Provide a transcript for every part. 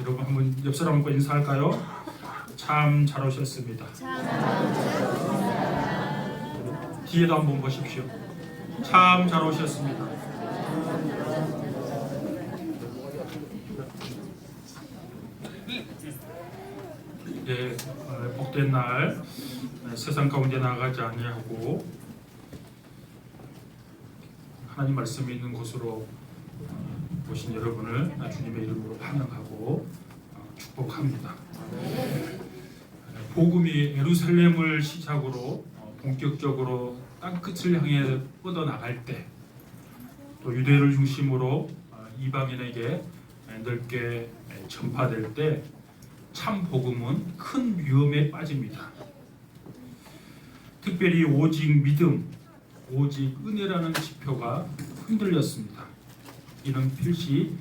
여러분 한번 옆 사람과 인사할까요? 참 잘 오셨습니다. 뒤에도 한번 보십시오. 참 잘 오셨습니다. 예, 어, 복된 날 어, 세상 가운데 나가지 아니하고 하나님 말씀이 있는 곳으로 어, 오신 여러분을 주님의 이름으로 환영하고 어, 축복합니다. 복음이 예루살렘을 시작으로 어, 본격적으로 땅 끝을 향해 뻗어 나갈 때, 또 유대를 중심으로 어, 이방인에게 넓게 전파될 때, 참 복음은 큰 위험에 빠집니다. 특별히 오직 믿음, 오직 은혜라는 지표가 흔들렸습니다. 이는 필시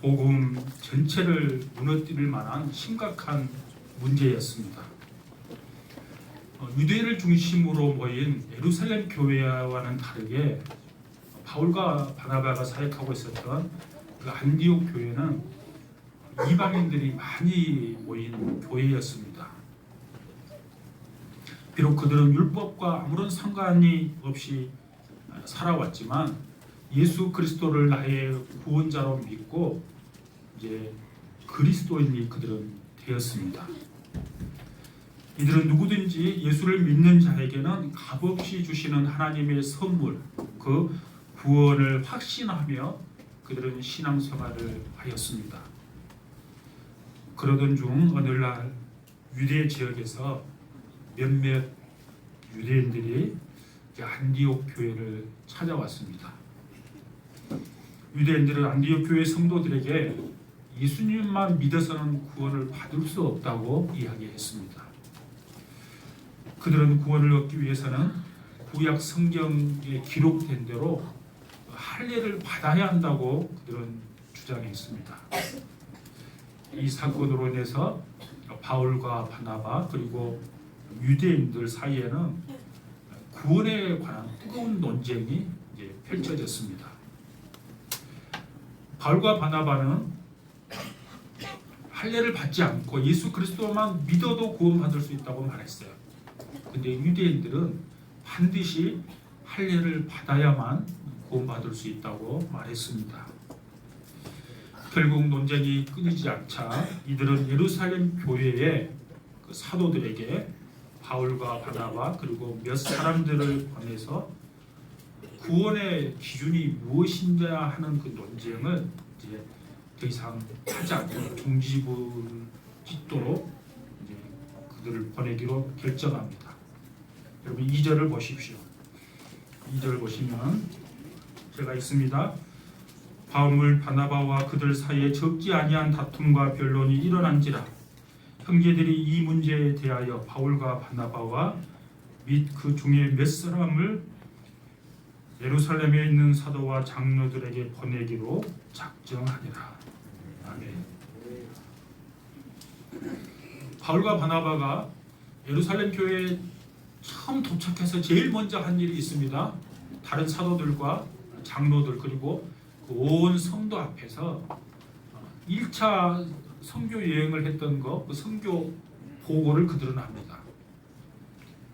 복음 전체를 무너뜨릴 만한 심각한 문제였습니다. 어, 유대를 중심으로 모인 예루살렘 교회와는 다르게 바울과 바나바가 사역하고 있었던 그 안디옥 교회는 이방인들이 많이 모인 교회였습니다. 비록 그들은 율법과 아무런 상관이 없이 살아왔지만 예수 그리스도를 나의 구원자로 믿고 이제 그리스도인이 그들은 되었습니다. 이들은 누구든지 예수를 믿는 자에게는 값없이 주시는 하나님의 선물, 그 구원을 확신하며 그들은 신앙생활을 하였습니다. 그러던 중 어느 날 유대 지역에서 몇몇 유대인들이 안디옥 교회를 찾아왔습니다. 유대인들은 안디옥 교회 성도들에게 예수님만 믿어서는 구원을 받을 수 없다고 이야기했습니다. 그들은 구원을 얻기 위해서는 구약 성경에 기록된 대로 할례를 받아야 한다고 그들은 주장했습니다. 이 사건으로 인해서 바울과 바나바 그리고 유대인들 사이에는 구원에 관한 뜨거운 논쟁이 펼쳐졌습니다. 바울과 바나바는 할례를 받지 않고 예수 그리스도만 믿어도 구원받을 수 있다고 말했어요. 근데 유대인들은 반드시 할례를 받아야만 구원받을 수 있다고 말했습니다. 결국 논쟁이 끊이지 않자 이들은 예루살렘 교회의 그 사도들에게 바울과 바나바 그리고 몇 사람들을 보내서 구원의 기준이 무엇인가 하는 그 논쟁을 이제 더 이상 하지 않고 종지부를 짓도록 이제 그들을 보내기로 결정합니다. 여러분 2절을 보십시오. 2절 보시면 제가 있습니다. 바울 바나바와 그들 사이에 적지 아니한 다툼과 변론이 일어난지라 형제들이 이 문제에 대하여 바울과 바나바와 및 그 중에 몇 사람을 예루살렘에 있는 사도와 장로들에게 보내기로 작정하니라. 바울과 바나바가 예루살렘 교회에 처음 도착해서 제일 먼저 한 일이 있습니다. 다른 사도들과 장로들 그리고 그온 성도 앞에서 1차 선교 여행을 했던 거, 그 선교 보고를 그들은 합니다.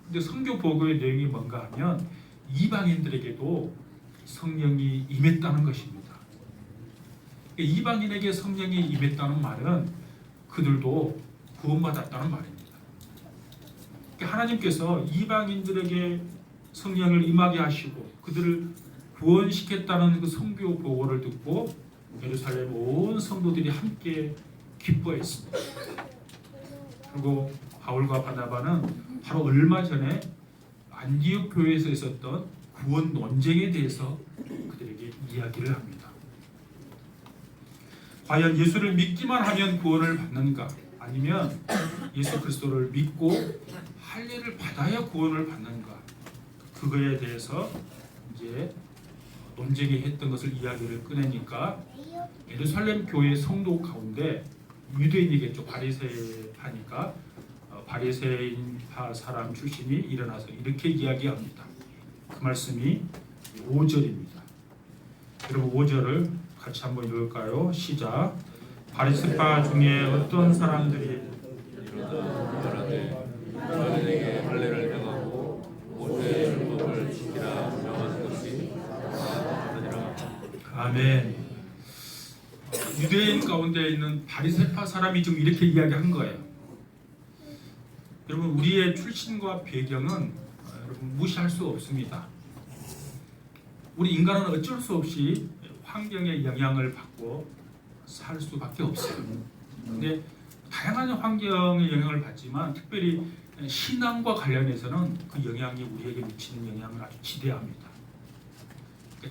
근데 선교 보고의 내용이 뭔가 하면 이방인들에게도 성령이 임했다는 것입니다. 이방인에게 성령이 임했다는 말은 그들도 구원받았다는 말입니다. 하나님께서 이방인들에게 성령을 임하게 하시고 그들을 구원시켰다는 그 성교 보고를 듣고 예루살렘 온 성도들이 함께 기뻐했습니다. 그리고 바울과 바나바는 바로 얼마 전에 안디옥 교회에서 있었던 구원 논쟁에 대해서 그들에게 이야기를 합니다. 과연 예수를 믿기만 하면 구원을 받는가? 아니면 예수 그리스도를 믿고 할례를 받아야 구원을 받는가? 그거에 대해서 이제 논쟁이 했던 것을 이야기를 꺼내니까 예루살렘 교회 성도 가운데 유대인이겠죠 바리새파니까 어, 바리새인파 사람 출신이 일어나서 이렇게 이야기합니다. 그 말씀이 5절입니다. 여러분 5절을 같이 한번 읽을까요? 시작. 바리새파 중에 어떤 사람들이 너희에게 할례를 행하고 모세의 율법을 지키라 명한 것이 아니라 아멘. 유대인 가운데 있는 바리새파 사람이 지금 이렇게 이야기한 거예요. 여러분 우리의 출신과 배경은 어, 여러분 무시할 수 없습니다. 우리 인간은 어쩔 수 없이 환경의 영향을 받고 살 수밖에 없어요. 근데 다양한 환경의 영향을 받지만 특별히 신앙과 관련해서는 그 영향이 우리에게 미치는 영향은 아주 지대합니다.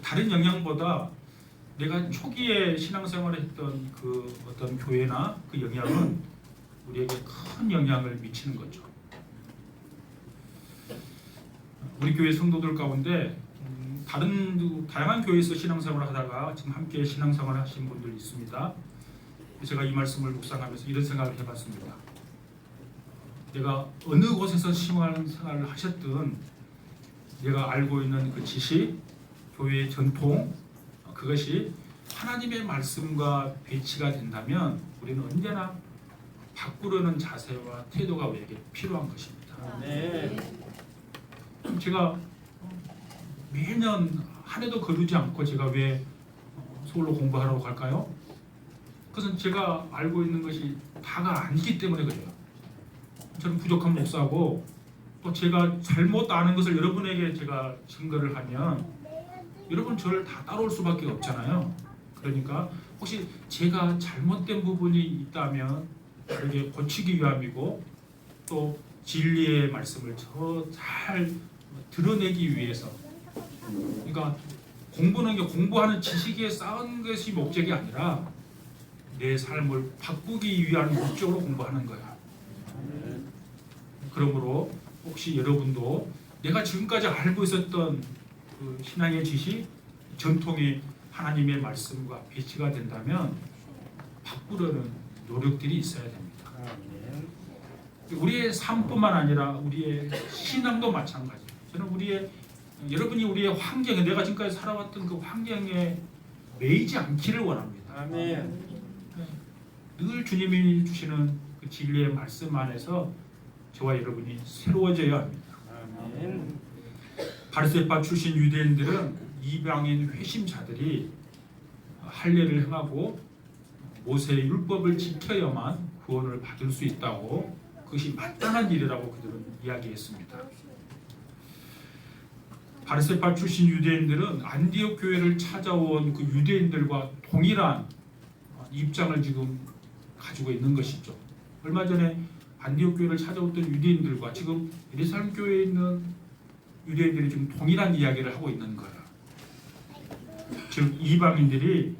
다른 영향보다 내가 초기에 신앙생활을 했던 그 어떤 교회나 그 영향은 우리에게 큰 영향을 미치는 거죠. 우리 교회 성도들 가운데 음, 다른 다양한 교회에서 신앙생활을 하다가 지금 함께 신앙생활을 하신 분들 있습니다. 제가 이 말씀을 묵상하면서 이런 생각을 해봤습니다. 내가 어느 곳에서 신앙생활을 하셨든 내가 알고 있는 그 지식, 교회의 전통 어, 그것이 하나님의 말씀과 배치가 된다면 우리는 언제나 바꾸려는 자세와 태도가 우리에게 필요한 것입니다. 그럼 제가 매년 한 해도 거르지 않고 제가 왜 어, 서울로 공부하러 갈까요? 그것은 제가 알고 있는 것이 다가 아니기 때문에 그래요. 저는 부족한 목사고 또 제가 잘못 아는 것을 여러분에게 제가 증거를 하면 여러분 저를 다 따라올 수밖에 없잖아요. 그러니까 혹시 제가 잘못된 부분이 있다면 다르게 고치기 위함이고 또 진리의 말씀을 더 잘 드러내기 위해서 그러니까 공부는 게 공부하는 지식에 쌓은 것이 목적이 아니라 내 삶을 바꾸기 위한 목적으로 공부하는 거야. 그러므로 혹시 여러분도 내가 지금까지 알고 있었던 그 신앙의 지식, 전통이 하나님의 말씀과 배치가 된다면 바꾸려는 노력들이 있어야 됩니다. 우리의 삶뿐만 아니라 우리의 신앙도 마찬가지. 저는 우리의 여러분이 우리의 환경에 내가 지금까지 살아왔던 그 환경에 매이지 않기를 원합니다. 아멘. 늘 주님이 주시는 그 진리의 말씀 안에서 저와 여러분이 새로워져야 합니다. 아멘. 바리새파 출신 유대인들은 이방인 회심자들이 할례를 행하고 모세의 율법을 지켜야만 구원을 받을 수 있다고 그것이 마땅한 일이라고 그들은 이야기했습니다. 바리새파 출신 유대인들은 안디옥 교회를 찾아온 그 유대인들과 동일한 입장을 지금 가지고 있는 것이죠. 얼마 전에 안디옥 교회를 찾아왔던 유대인들과 지금 예루살렘 교회에 있는 유대인들이 지금 동일한 이야기를 하고 있는 거예요. 즉 이방인들이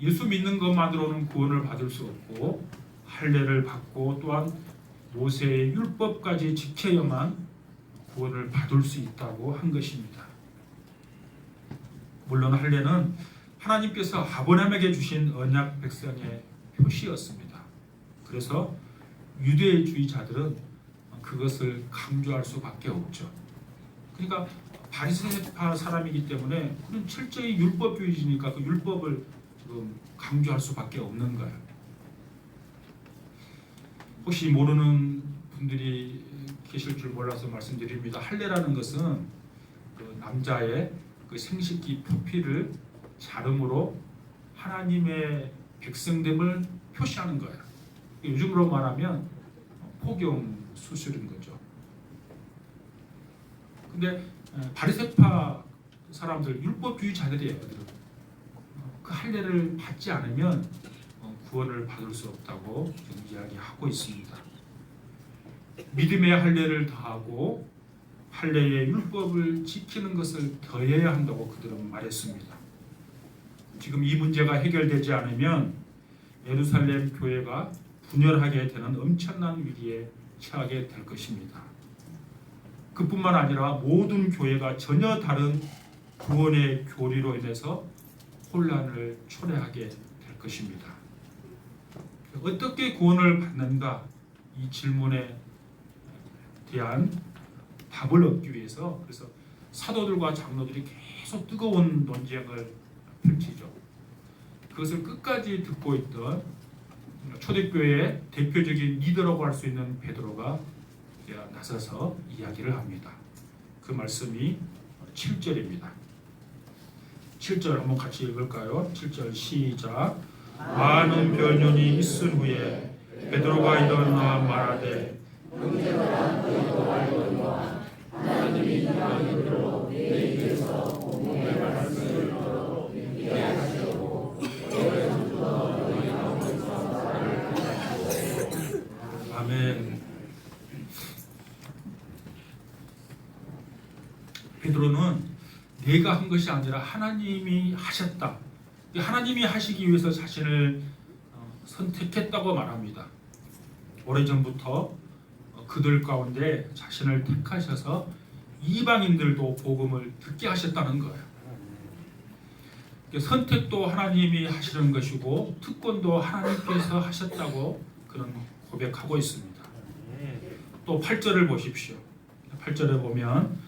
예수 믿는 것만으로는 구원을 받을 수 없고 할례를 받고 또한 모세의 율법까지 지켜야만 구원을 받을 수 있다고 한 것입니다. 물론 할례는 하나님께서 아브라함에게 주신 언약 백성의 표시였습니다. 그래서 유대주의자들은 그것을 강조할 수밖에 없죠. 그러니까 바리새파 사람이기 때문에 그는 철저히 율법주의니까 그 율법을 지금 강조할 수밖에 없는 거예요. 혹시 모르는 분들이 계실 줄 몰라서 말씀드립니다. 할례라는 것은 그 남자의 그 생식기 표피를 자름으로 하나님의 백성됨을 표시하는 거예요. 요즘으로 말하면 포경 수술인 거죠. 근데 바리새파 사람들 율법주의자들이에요. 그 할례를 받지 않으면 어, 구원을 받을 수 없다고 이야기하고 있습니다. 믿음의 할례를 다하고 할례의 율법을 지키는 것을 더해야 한다고 그들은 말했습니다. 지금 이 문제가 해결되지 않으면 예루살렘 교회가 분열하게 되는 엄청난 위기에 처하게 될 것입니다. 그뿐만 아니라 모든 교회가 전혀 다른 구원의 교리로 인해서 혼란을 초래하게 될 것입니다. 어떻게 구원을 받는가 이 질문에 대한 답을 얻기 위해서 그래서 사도들과 장로들이 계속 뜨거운 논쟁을 펼치죠. 그것을 끝까지 듣고 있던 초대교회의 대표적인 리더라고 할 수 있는 베드로가 나서서 이야기를 합니다. 그 말씀이 7절입니다. 7절 한번 같이 읽을까요? 7절 시작. 많은 변론이 있은 후에 베드로가 일어나 말하되 아멘. 베드로는 내가 한 것이 아니라 하나님이 하셨다. 이 하나님이 하시기 위해서 자신을 어, 선택했다고 말합니다. 오래전부터 어, 그들 가운데 자신을 택하셔서 이방인들도 복음을 듣게 하셨다는 거예요. 선택도 하나님이 하시는 것이고 특권도 하나님께서 하셨다고 그런 고백하고 있습니다. 또 8절을 보십시오. 8절에 보면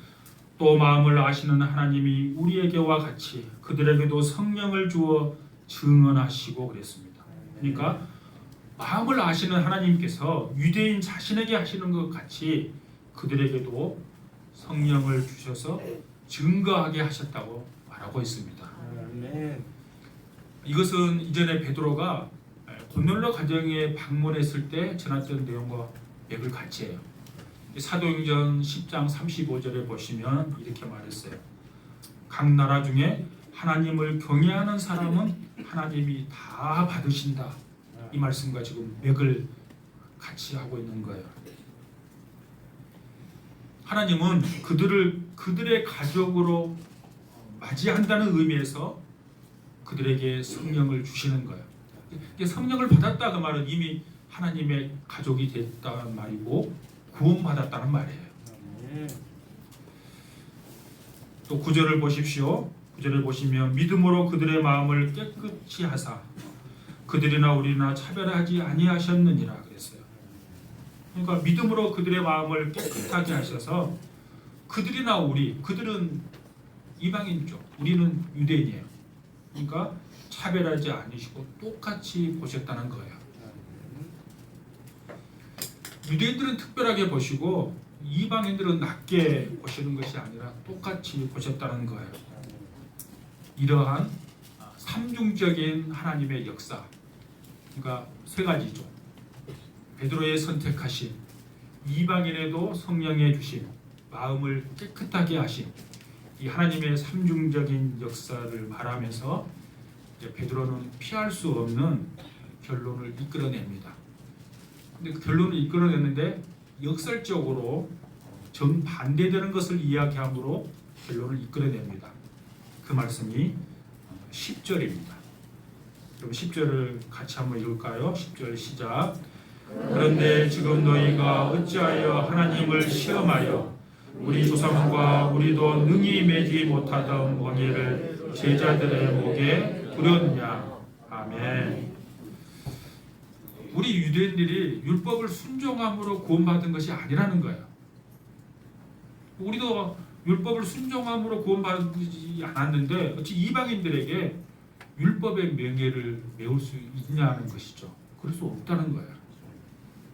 또 마음을 아시는 하나님이 우리에게와 같이 그들에게도 성령을 주어 증언하시고 그랬습니다. 그러니까 마음을 아시는 하나님께서 유대인 자신에게 하시는 것 같이 그들에게도 성령을 주셔서 증거하게 하셨다고 말하고 있습니다. 이것은 이전에 베드로가 고넬로 가정에 방문했을 때 전했던 내용과 맥을 같이 해요. 사도행전 10장 35절에 보시면 이렇게 말했어요. 각 나라 중에 하나님을 경외하는 사람은 하나님이 다 받으신다. 이 말씀과 지금 맥을 같이 하고 있는 거예요. 하나님은 그들을 그들의 가족으로 맞이한다는 의미에서 그들에게 성령을 주시는 거예요. 성령을 받았다 그 말은 이미 하나님의 가족이 됐다는 말이고 구원받았다는 말이에요. 또 구절을 보십시오. 구절을 보시면 믿음으로 그들의 마음을 깨끗이 하사 그들이나 우리나 차별하지 아니하셨느니라 그랬어요. 그러니까 믿음으로 그들의 마음을 깨끗하게 하셔서 그들이나 우리 그들은 이방인이죠. 우리는 유대인이에요. 그러니까 차별하지 않으시고 똑같이 보셨다는 거예요. 유대인들은 특별하게 보시고 이방인들은 낮게 보시는 것이 아니라 똑같이 보셨다는 거예요. 이러한 삼중적인 하나님의 역사, 그러니까 세 가지죠. 베드로의 선택하심, 이방인에도 성령의 주심, 마음을 깨끗하게 하심, 이 하나님의 삼중적인 역사를 말하면서 베드로는 피할 수 없는 결론을 이끌어냅니다. 근데 그 결론을 이끌어냈는데 역설적으로 정반대되는 것을 이야기함으로 결론을 이끌어냅니다. 그 말씀이 10절입니다. 그럼 10절을 같이 한번 읽을까요? 10절 시작. 그런데 지금 너희가 어찌하여 하나님을 시험하여 우리 조상과 우리도 능히 매지 못하던 멍에를 제자들의 목에 두렸냐. 아멘. 우리 유대인들이 율법을 순종함으로 구원받은 것이 아니라는 거예요. 우리도 율법을 순종함으로 구원받지 않았는데 어찌 이방인들에게 율법의 명예를 메울 수 있냐는 것이죠. 그럴 수 없다는 거예요.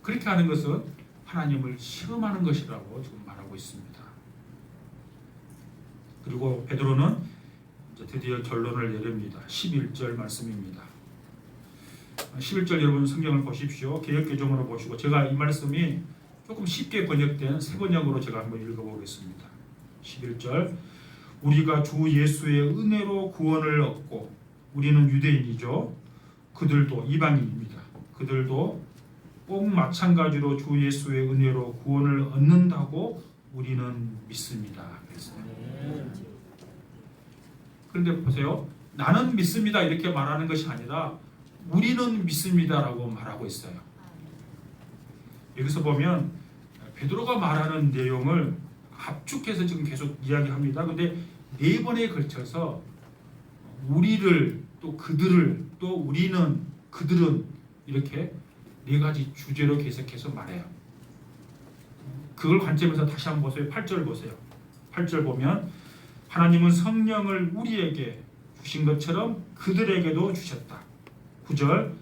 그렇게 하는 것은 하나님을 시험하는 것이라고 지금 말하고 있습니다. 그리고 베드로는 드디어 결론을 내립니다. 11절 말씀입니다. 11절 여러분 성경을 보십시오. 개혁 개정으로 보시고 제가 이 말씀이 조금 쉽게 번역된 새 번역으로 제가 한번 읽어보겠습니다. 11절 우리가 주 예수의 은혜로 구원을 얻고 우리는 유대인이죠. 그들도 이방인입니다. 그들도 꼭 마찬가지로 주 예수의 은혜로 구원을 얻는다고 우리는 믿습니다. 그런데 보세요. 나는 믿습니다 이렇게 말하는 것이 아니라 우리는 믿습니다라고 말하고 있어요. 여기서 보면 베드로가 말하는 내용을 압축해서 지금 계속 이야기합니다. 근데 네 번에 걸쳐서 우리를 또 그들을 또 우리는 그들은 이렇게 네 가지 주제로 계속해서 말해요. 그걸 관점에서 다시 한번 보세요. 8절 보세요. 8절 보면 하나님은 성령을 우리에게 주신 것처럼 그들에게도 주셨다. 9절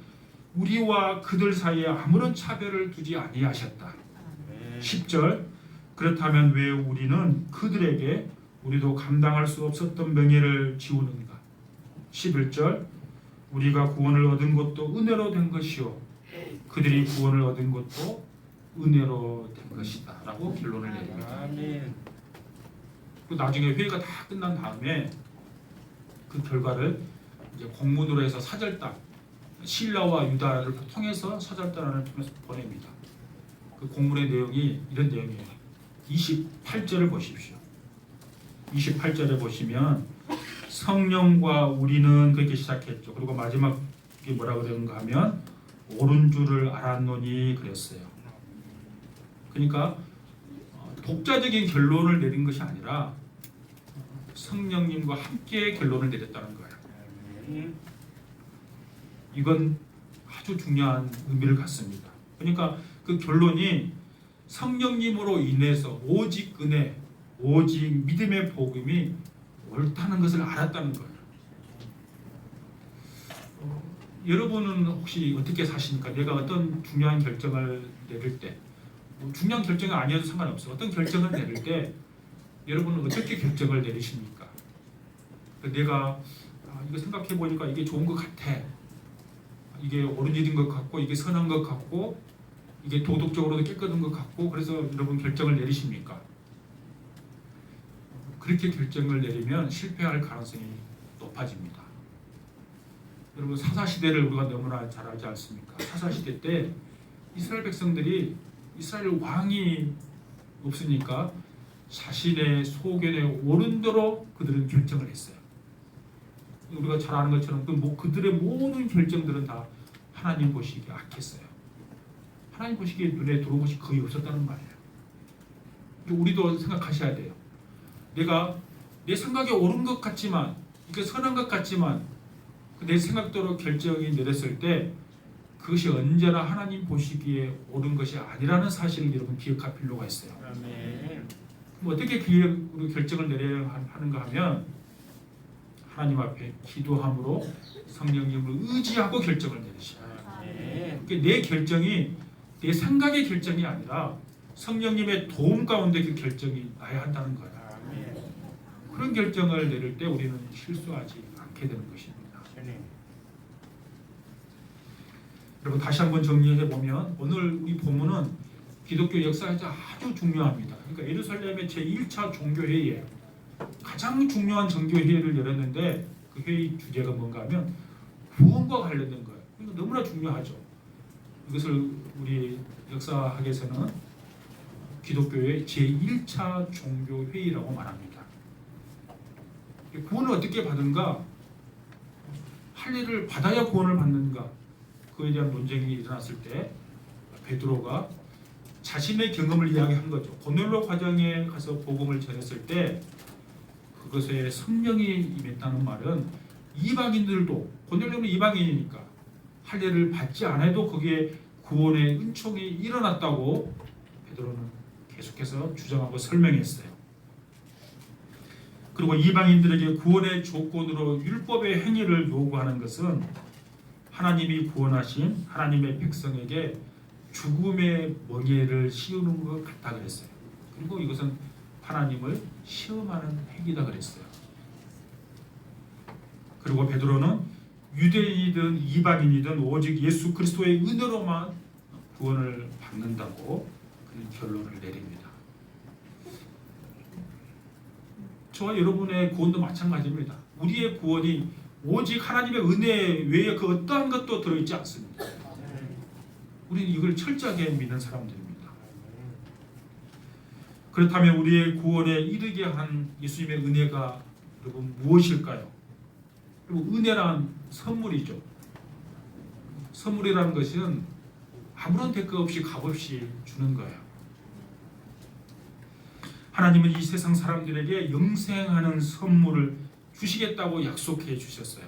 우리와 그들 사이에 아무런 차별을 두지 아니하셨다. 10절 그렇다면 왜 우리는 그들에게 우리도 감당할 수 없었던 명예를 지우는가? 11절 우리가 구원을 얻은 것도 은혜로 된 것이요 그들이 구원을 얻은 것도 은혜로 된 것이다라고 결론을 내립니다. 그 나중에 회의가 다 끝난 다음에 그 결과를 이제 공문으로 해서 사절단 신라와 유다를 통해서 사절단을 통해서 보냅니다. 그 공문의 내용이 이런 내용이에요. 28절을 보십시오. 28절에 보시면 성령과 우리는 그렇게 시작했죠. 그리고 마지막에 뭐라 그러는가 하면 옳은 줄을 알았노니 그랬어요. 그러니까 어, 독자적인 결론을 내린 것이 아니라 성령님과 함께 결론을 내렸다는 거예요. 이건 아주 중요한 의미를 갖습니다. 그러니까 그 결론이 성령님으로 인해서 오직 은혜, 오직 믿음의 복음이 옳다는 것을 알았다는 거예요. 어, 여러분은 혹시 어떻게 사십니까? 내가 어떤 중요한 결정을 내릴 때, 뭐 중요한 결정이 아니어도 상관없어요. 어떤 결정을 내릴 때 여러분은 어떻게 결정을 내리십니까? 내가 아, 이거 생각해 보니까 이게 좋은 것 같아. 이게 옳은 일인 것 같고 이게 선한 것 같고 이게 도덕적으로도 깨끗한 것 같고 그래서 여러분 결정을 내리십니까? 그렇게 결정을 내리면 실패할 가능성이 높아집니다. 여러분 사사 시대를 우리가 너무나 잘 알지 않습니까? 사사 시대 때 이스라엘 백성들이 이스라엘 왕이 없으니까 자신의 소견에 옳은 대로 그들은 결정을 했어요. 우리가 잘 아는 것처럼 그 뭐- 그들의 모든 결정들은 다 하나님 보시기에 악했어요. 하나님 보시기에 눈에 들어온 것이 거의 없었다는 말이에요. 우리도 생각하셔야 돼요. 내가 내 생각에 옳은 것 같지만 이게 선한 것 같지만 그내 생각대로 결정이 내렸을 때 그것이 언제나 하나님 보시기에 옳은 것이 아니라는 사실을 여러분 기억할 필요가 있어요. 아멘. 어떻게 우리 결정을 내려야 하는가 하면 하나님 앞에 기도함으로 성령님을 의지하고 결정을. 아멘. 그러니까 내 결정이 내 생각의 결정이 아니라 성령님의 도움 가운데 그 결정이 나야 한다는 거예요. 그런 결정을 내릴 때 우리는 실수하지 않게 되는 것입니다. 주님. 여러분 다시 한번 정리해 보면 오늘 우리 본문은 기독교 역사에서 아주 중요합니다. 그러니까 예루살렘의 제 1차 종교 회의에 가장 중요한 정교 회의를 열었는데 그 회의 주제가 뭔가 하면 구원과 관련된 거예요. 그러니까 너무나 중요하죠. 이것을 우리 역사학에서는 기독교의 제 1차 종교 회의라고 말합니다. 구원을 어떻게 받은가? 할례를 받아야 구원을 받는가? 그에 대한 논쟁이 일어났을 때 베드로가 자신의 경험을 이야기한 거죠. 고넬로 과정에 가서 복음을 전했을 때 그것에 성령이 임했다는 말은 이방인들도 고넬로는 이방인이니까 할례를 받지 않아도 거기에 구원의 은총이 일어났다고 베드로는 계속해서 주장하고 설명했어요. 그리고 이방인들에게 구원의 조건으로 율법의 행위를 요구하는 것은 하나님이 구원하신 하나님의 백성에게 죽음의 멍에를 씌우는 것 같다 그랬어요. 그리고 이것은 하나님을 시험하는 행위다 그랬어요. 그리고 베드로는 유대인이든 이방인이든 오직 예수 그리스도의 은혜로만 구원을 받는다고 그런 결론을 내립니다. 저와 여러분의 구원도 마찬가지입니다. 우리의 구원이 오직 하나님의 은혜 외에 그 어떠한 것도 들어있지 않습니다. 우리는 이걸 철저하게 믿는 사람들입니다. 그렇다면 우리의 구원에 이르게 한 예수님의 은혜가 여러분 무엇일까요? 그리고 은혜란 선물이죠. 선물이라는 것은 아무런 대가 없이 값없이 주는 거예요. 하나님은 이 세상 사람들에게 영생하는 선물을 주시겠다고 약속해 주셨어요.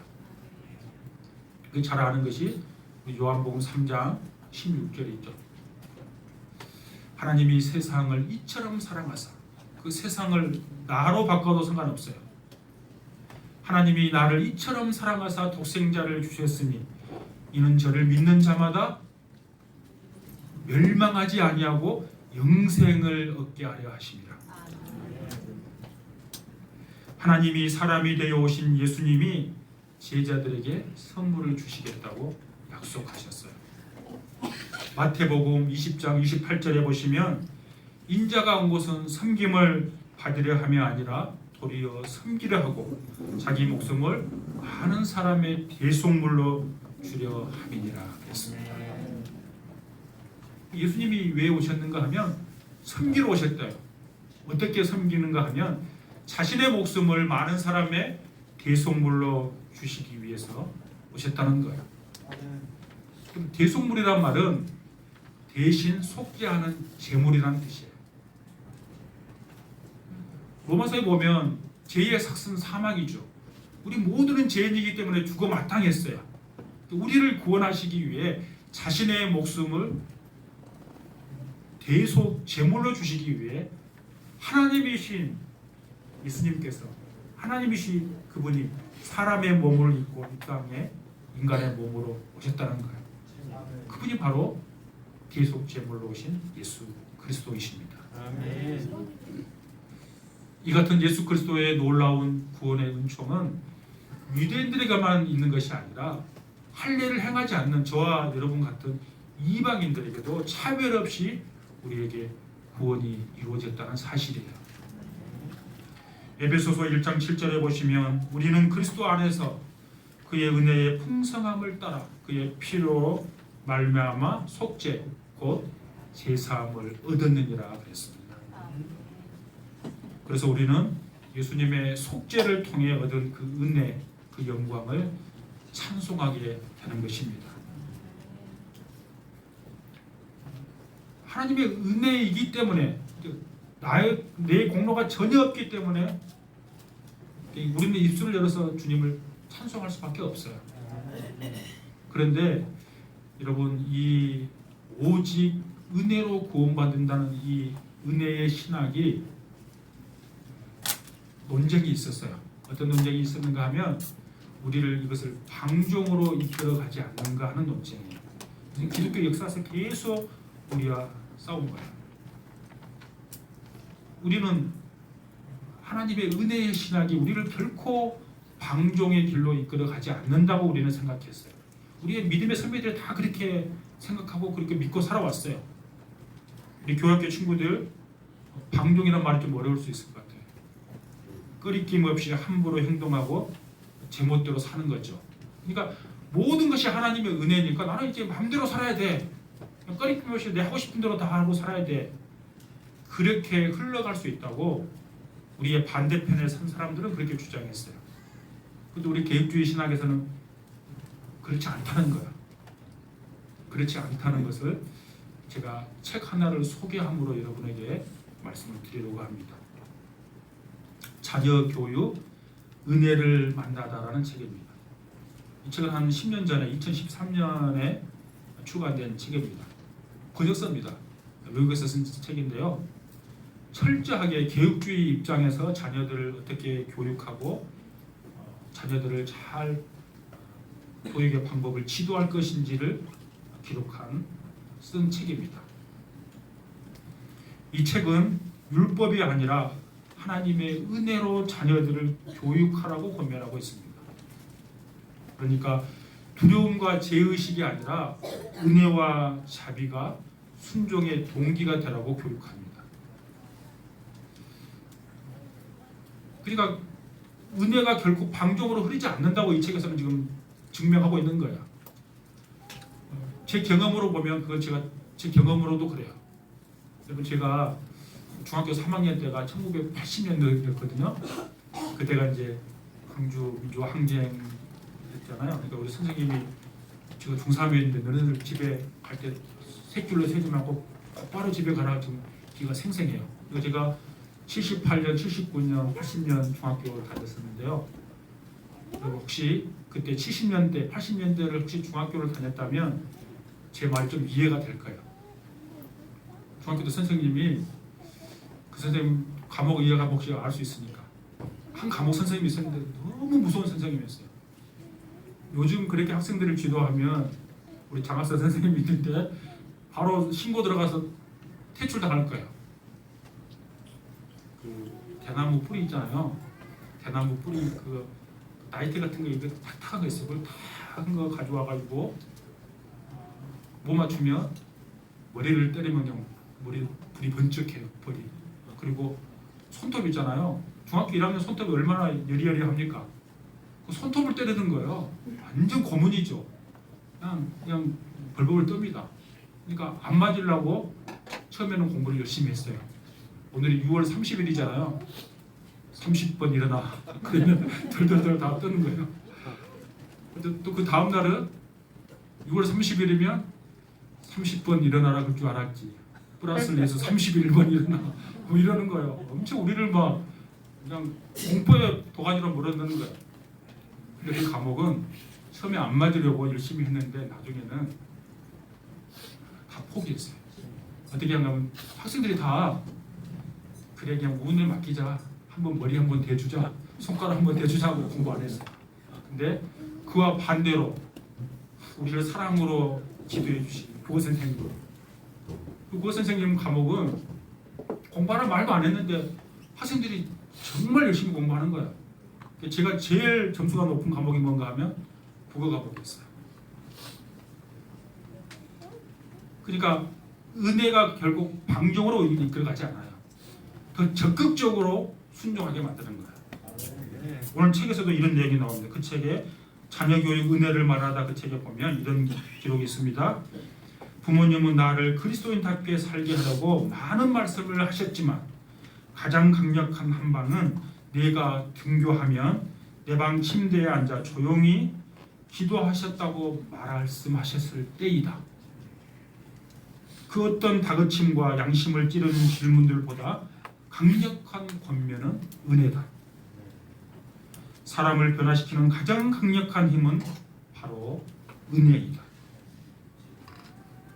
그잘 아는 것이 요한복음 3장 16절이죠. 하나님이 세상을 이처럼 사랑하사 그 세상을 나로 바꿔도 상관없어요. 하나님이 나를 이처럼 사랑하사 독생자를 주셨으니 이는 저를 믿는 자마다 멸망하지 아니하고 영생을 얻게 하려 하심이라. 하나님이 사람이 되어 오신 예수님이 제자들에게 선물을 주시겠다고 약속하셨어요. 마태복음 20장 28절에 보시면 인자가 온 곳은 섬김을 받으려 함이 아니라 도리어 섬기려 하고 자기 목숨을 많은 사람의 대속물로 주려 함이니라 그랬습니다. 예수님이 왜 오셨는가 하면 섬기러 오셨대요. 어떻게 섬기는가 하면 자신의 목숨을 많은 사람의 대속물로 주시기 위해서 오셨다는 거예요. 그럼 대속물이란 말은 대신 속죄하는 제물이라는 뜻이에요. 로마서에 보면 죄의 삭은 사망이죠. 우리 모두는 죄인이기 때문에 죽어 마땅했어요. 우리를 구원하시기 위해 자신의 목숨을 대속 제물로 주시기 위해 하나님이신 예수님께서 하나님이신 그분이 사람의 몸을 입고 이 땅에 인간의 몸으로 오셨다는 거예요. 그분이 바로 대속 제물로 오신 예수 그리스도이십니다. 이 같은 예수 그리스도의 놀라운 구원의 은총은 유대인들에게만 있는 것이 아니라 할례를 행하지 않는 저와 여러분 같은 이방인들에게도 차별 없이 우리에게 구원이 이루어졌다는 사실이에요. 에베소서 1장 7절에 보시면 우리는 그리스도 안에서 그의 은혜의 풍성함을 따라 그의 피로 말미암아 속죄 곧 제사함을 얻었느니라 그랬습니다. 그래서 우리는 예수님의 속죄를 통해 얻은 그 은혜, 그 영광을 찬송하게 되는 것입니다. 하나님의 은혜이기 때문에 나의 내 공로가 전혀 없기 때문에 우리는 입술을 열어서 주님을 찬송할 수밖에 없어요. 그런데 여러분 이 오직 은혜로 구원받는다는 이 은혜의 신학이 논쟁이 있었어요. 어떤 논쟁이 있었는가 하면 우리를 이것을 방종으로 이끌어 가지 않는가 하는 논쟁이에요. 기독교 역사에서 계속 우리와 싸운 거예요. 우리는 하나님의 은혜의 신학이 우리를 결코 방종의 길로 이끌어 가지 않는다고 우리는 생각했어요. 우리의 믿음의 선배들이 다 그렇게 생각하고 그렇게 믿고 살아왔어요. 우리 교학교 친구들 방종이란 말이 좀 어려울 수 있을 것 같아요. 끄리낌 없이 함부로 행동하고 제멋대로 사는 거죠. 그러니까 모든 것이 하나님의 은혜니까 나는 이제 마음대로 살아야 돼. 끄리낌 없이 내 하고 싶은 대로 다 하고 살아야 돼. 그렇게 흘러갈 수 있다고 우리의 반대편에 선 사람들은 그렇게 주장했어요. 근데 우리 개혁주의 신학에서는 그렇지 않다는 거야. 그렇지 않다는 것을 제가 책 하나를 소개함으로 여러분에게 말씀을 드리려고 합니다. 자녀 교육 은혜를 만나다라는 책입니다. 이 책은 한 10년 전에 2013년에 출간된 책입니다. 번역서입니다. 외국에서 쓴 책인데요. 철저하게 개혁주의 입장에서 자녀들을 어떻게 교육하고 어, 자녀들을 잘 교육의 방법을 지도할 것인지를 기록한 쓴 책입니다. 이 책은 율법이 아니라 하나님의 은혜로 자녀들을 교육하라고 권면하고 있습니다. 그러니까 두려움과 죄의식이 아니라 은혜와 자비가 순종의 동기가 되라고 교육합니다. 그러니까 은혜가 결코 방종으로 흐르지 않는다고 이 책에서는 지금 증명하고 있는 거야. 제 경험으로 보면 그건 제가 제 경험으로도 그래요. 여러분 제가 중학교 3학년 때가 1980년도였거든요. 그때가 이제 광주 민주화 항쟁 했잖아요. 그러니까 우리 선생님이 제가 중3이었는데 너네들 집에 갈 때 셋줄로 세지 말고 곧바로 집에 가라 지금 기가 생생해요. 그래서 제가 78년, 79년, 80년 중학교를 다녔었는데요. 혹시 그때 70년대, 80년대를 혹시 중학교를 다녔다면 제 말이 좀 이해가 될 거예요. 중학교 때 선생님이 그 선생님 과목 이해 과목 혹시 알수 있으니까 한 과목 선생님이 있었는데 너무 무서운 선생님이었어요. 요즘 그렇게 학생들을 지도하면 우리 장학사 선생님이 있는데 바로 신고 들어가서 퇴출 당할 거예요. 그 대나무 뿌리 있잖아요. 대나무 뿌리 그 나이트 같은 거 이거 탁탁한 거 있어요. 그걸 탁한 거 가져와 가지고 못 맞추면 머리를 때리면 그냥 머리 불이 번쩍해요. 불이. 그리고 손톱 있잖아요. 중학교 1학년 손톱이 얼마나 여리여리합니까? 그 손톱을 때리는 거예요. 완전 고문이죠. 그냥 그냥 벌벌 떱니다. 그러니까 안 맞으려고 처음에는 공부를 열심히 했어요. 오늘이 6월 30일이잖아요. 30번 일어나. 그러면 덜덜덜 다 뜨는 거예요. 또 그 다음 날은 6월 30일이면 30번 일어나라 그럴 줄 알았지. 플러스를 해서 31번 일어나. 뭐 이러는 거예요. 엄청 우리를 막 그냥 공포의 도가니로 몰아넣는 거예요. 근데 그 과목은 처음에 안 맞으려고 열심히 했는데 나중에는 다 포기했어요. 어떻게 하냐면 학생들이 다 그래 그냥 운을 맡기자. 한번 머리 한번 대주자. 손가락 한번 대주자고 공부 안 했어요. 근데 그와 반대로 우리를 사랑으로 지도해 주신 국어 선생님. 그 국어 선생님 과목은 공부하라 말도 안 했는데 학생들이 정말 열심히 공부하는 거예요. 제가 제일 점수가 높은 과목이 뭔가 하면 국어 과목이었어요. 그러니까 은혜가 결국 방종으로 이끌어가지 않아요. 더 적극적으로 순종하게 만드는 거예요. 네. 오늘 책에서도 이런 얘기 나옵니다. 그 책에 자녀 교육 은혜를 말하다 그 책에 보면 이런 기록이 있습니다. 부모님은 나를 그리스도인답게 살게 하려고 많은 말씀을 하셨지만 가장 강력한 한 방은 내가 등교하면 내 방 침대에 앉아 조용히 기도하셨다고 말씀하셨을 때이다. 그 어떤 다그침과 양심을 찌르는 질문들보다 강력한 권면은 은혜다. 사람을 변화시키는 가장 강력한 힘은 바로 은혜이다.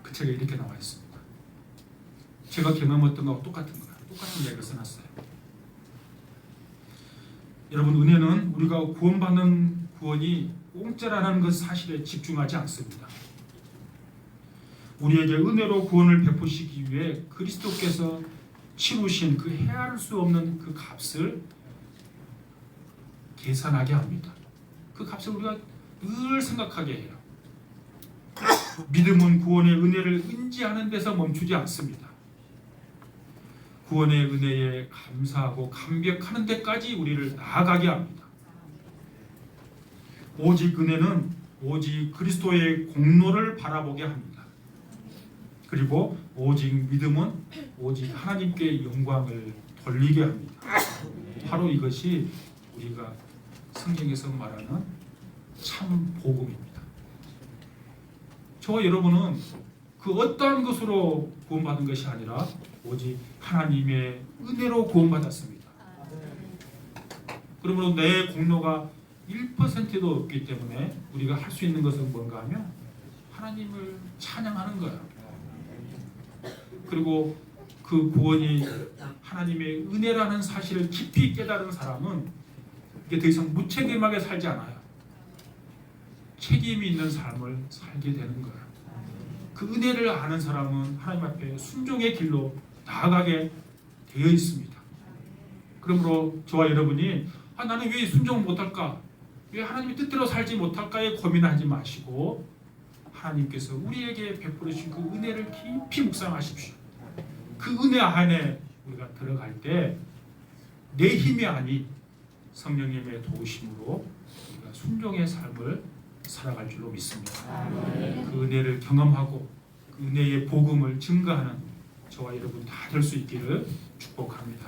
그 책에 이렇게 나와 있습니다. 제가 경험했던 거하고 똑같은 거예요. 똑같은 얘기를 써놨어요. 여러분 은혜는 우리가 구원받는 구원이 공짜라는 그 사실에 집중하지 않습니다. 우리에게 은혜로 구원을 베푸시기 위해 그리스도께서 치루신 그 헤아릴 수 없는 그 값을 계산하게 합니다. 그 값을 우리가 늘 생각하게 해요. 믿음은 구원의 은혜를 인지하는 데서 멈추지 않습니다. 구원의 은혜에 감사하고 감격하는 데까지 우리를 나아가게 합니다. 오직 은혜는 오직 그리스도의 공로를 바라보게 합니다. 그리고 오직 믿음은 오직 하나님께 영광을 돌리게 합니다. 바로 이것이 우리가 성경에서 말하는 참 복음입니다. 저와 여러분은 그 어떠한 것으로 구원받은 것이 아니라 오직 하나님의 은혜로 구원받았습니다. 그러므로 내 공로가 1%도 없기 때문에 우리가 할 수 있는 것은 뭔가 하면 하나님을 찬양하는 거예요. 그리고 그 구원이 하나님의 은혜라는 사실을 깊이 깨달은 사람은 이게 더 이상 무책임하게 살지 않아요. 책임이 있는 삶을 살게 되는 거예요. 그 은혜를 아는 사람은 하나님 앞에 순종의 길로 나아가게 되어 있습니다. 그러므로 저와 여러분이 아, 나는 왜 순종 못할까? 왜 하나님의 뜻대로 살지 못할까에 고민하지 마시고 하나님께서 우리에게 베풀으신 그 은혜를 깊이 묵상하십시오. 그 은혜 안에 우리가 들어갈 때 내 힘이 아닌 성령님의 도우심으로 우리가 순종의 삶을 살아갈 줄로 믿습니다. 그 은혜를 경험하고 그 은혜의 복음을 증거하는 저와 여러분 다 될 수 있기를 축복합니다.